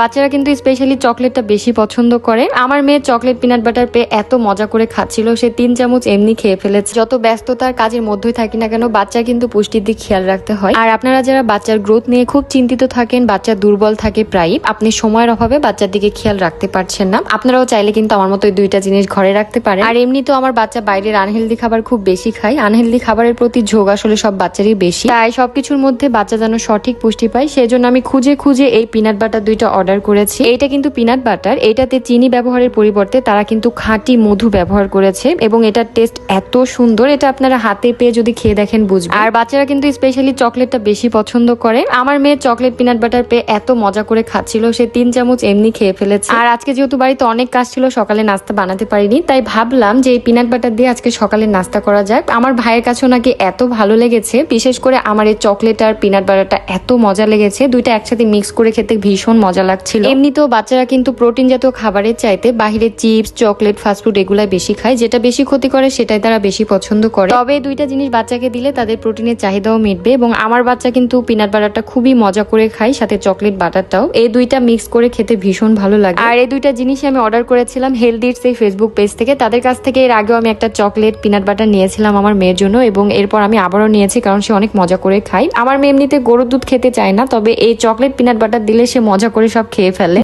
বাচ্চারা কিন্তু স্পেশালি চকলেটটা বেশি পছন্দ করে। আমার মেয়ে চকলেট পিনাট বাটার পেয়ে এত মজা করে খাচ্ছিল, সে তিন চামচ এমনি খেয়ে ফেলেছে। যত ব্যস্ততার কাজের মধ্যেই থাকি না কেন, বাচ্চা কিন্তু পুষ্টির দিক খেয়াল রাখতে হয়। আর আপনারা যারা বাচ্চার গ্রোথ নিয়ে খুব চিন্তিত থাকেন, বাচ্চা দুর্বল থাকে প্রায় আপনি সময়ের অভাবে বাচ্চার দিকে খেয়াল রাখতে পারছেন না। আপনারাও চাইলে কিন্তু আমার মতো দুইটা জিনিস ঘরে রাখতে পারেন। আর এমনি তো আমার বাচ্চা বাইরের আনহেলদি খাবার খুব বেশি খায়। আনহেলদি খাবারের প্রতি ঝোঁক আসলে সব বাচ্চারই বেশি। তাই সবকিছুর মধ্যে বাচ্চা যেন সঠিক পুষ্টি পায়, সেজন্য আমি খুঁজে খুঁজে এই পিনাট বাটার দুইটা অর্ডার করেছি। এইটা কিন্তু পিনাট বাটার এটাতে চিনি ব্যবহারের পরিবর্তে তারা কিন্তু খাঁটি মধু ব্যবহার করেছে এবং এটার টেস্ট এত সুন্দর, এটা আপনারা হাতে পেয়ে যদি খেয়ে দেখেন বুঝবেন। আর বাচ্চারা কিন্তু স্পেশালি চকলেটটা বেশি পছন্দ করে। আমার মেয়ে চকলেট পিনাট বাটার পেয়ে এত মজা করে খাচ্ছিল, সে তিন চামচ এমনি খেয়ে ফেলেছে। আর আজকে যেহেতু বাড়িতে অনেক কাজ ছিল, সকালে নাস্তা বানাতে পারিনি, তাই ভাবলাম যে এই পিনাট বাটার দিয়ে আজকে সকালে নাস্তা করা যাক। আমার ভাইয়ের কাছেও নাকি এত ভালো লেগেছে, বিশেষ করে আমার এই চকলেট আর পিনাট বাটারটা এত মজা লেগেছে, দুইটা একসাথে মিক্স করে খেতে ভীষণ মজা লাগছিল এমনিতেও বাচ্চারা কিন্তু প্রোটিন জাতীয় খাবারের চাইতে বাহিরে চিপস, চকলেট ফাস্টফুড এগুলাই বেশি খায়। যেটা বেশি ক্ষতি করে, সেটাই তারা বেশি পছন্দ করে। তবে দুইটা জিনিস বাচ্চাকে দিলে তাদের প্রোটিনের চাহিদাও মিটবে এবং আমার বাচ্চা কিন্তু পিনাট বাটারটা খুবই মজা করে খায়, সাথে চকলেট বাটারটাও। এই দুইটা মিক্স করে খেতে ভীষণ ভালো লাগে। আর এই দুইটা জিনিসই আমি অর্ডার করেছিলাম হেলদির সেই ফেসবুক পেজ থেকে। তাদের কাছ থেকে এর আগেও আমি একটা চকলেট পিনাট বাটার নিয়েছিলাম আমার মেয়ের জন্য এবং এরপর আমি আবারও নিয়েছি কারণ সে অনেক মজা করে খায়। আমার মেয়ে এমনিতে গরুর দুধ খেতে চায় না, তবে এই চকলেট পিনাট বাটার দিলে সে মজা করে সব খেয়ে ফেলে